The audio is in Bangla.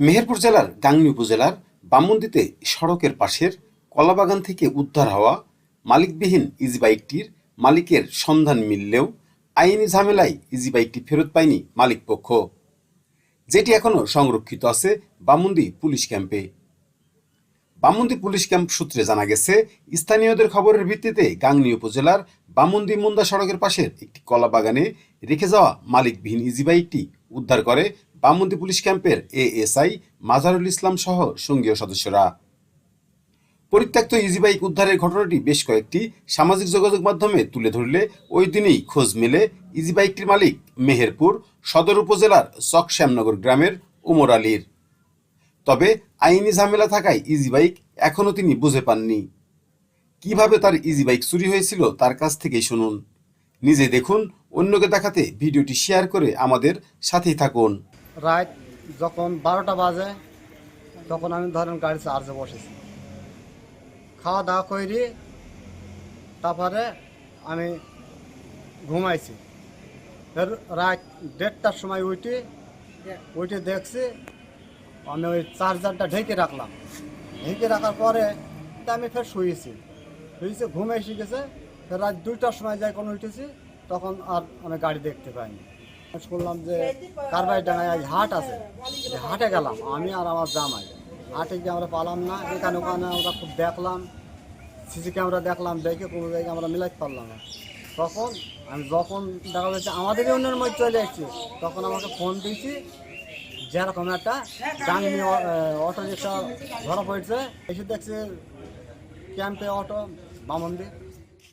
মেহেরপুর জেলার গাংনী উপজেলার বামন্দিতে সড়কের পাশের কলাবাগান থেকে উদ্ধার হওয়া মালিকবিহীন ইজি বাইকটির মালিকের সন্ধান মিললেও আইনি ঝামেলায় ইজি বাইকটি ফেরত পায়নি মালিকপক্ষ। যেটি এখনও সংরক্ষিত আছে বামুন্দি পুলিশ ক্যাম্পে। বামুন্দি পুলিশ ক্যাম্প সূত্রে জানা গেছে, স্থানীয়দের খবরের ভিত্তিতে গাংনী উপজেলার বামুন্দি মুন্দা সড়কের পাশের একটি কলা বাগানে রেখে যাওয়া মালিকবিহীন ইজি বাইকটি উদ্ধার করে বামুন্দি পুলিশ ক্যাম্পের A S I Mazarul Islam সহ সঙ্গীয় সদস্যরা। পরিত্যক্ত ইজি বাইক উদ্ধারের ঘটনাটি বেশ কয়েকটি সামাজিক যোগাযোগ মাধ্যমে তুলে ধরলে ওই দিনেই খোঁজ মেলে ইজি বাইকটির মালিক মেহেরপুর সদর উপজেলার চক শ্যামনগর গ্রামের উমর আলীর। তবে আইনি ঝামেলা থাকায় ইজি বাইক এখনও তিনি বুঝে পাননি। কীভাবে তার ইজি বাইক চুরি হয়েছিল তার কাছ থেকেই শুনুন। নিজে দেখুন, অন্যকে দেখাতে ভিডিওটি শেয়ার করে আমাদের সাথেই থাকুন। রাত যখন বারোটা বাজে, তখন আমি ধরেন গাড়ি চার্জে বসেছি। খাওয়া দাওয়া করি তারপরে আমি ঘুমাইছি। রাত দেড়টার সময় উঠি, উঠে দেখছি আমি ওই চার্জারটা ঢেকে রাখলাম। ঢেকে রাখার পরে আমি ফের শুয়েছি। শুয়েছি, ঘুম গেছে। ফের রাত দুইটার সময় যাই কোনো উঠেছি, তখন আর আমি গাড়ি দেখতে পাইনি। শুনলাম যে কারবাই ডাঙায় আজ হাট আছে। হাটে গেলাম, আমি আর আমার জামাই। হাটে গিয়ে আমরা পালাম না, এখানে ওখানে আমরা খুব দেখলাম, সিসি ক্যামেরা দেখলাম, দেখে কোনো জায়গায় আমরা মিলাইতে পারলাম না। তখন আমি যখন দেখা যাচ্ছে আমাদেরই অন্যের মধ্যে চলে এসেছি, তখন আমাকে ফোন দিয়েছি, যেরকম একটা ডাঙ্গি অটো রিক্সা ধরা পড়ছে। এসে দেখছে, ক্যাম্পে অটো, বামন্দির।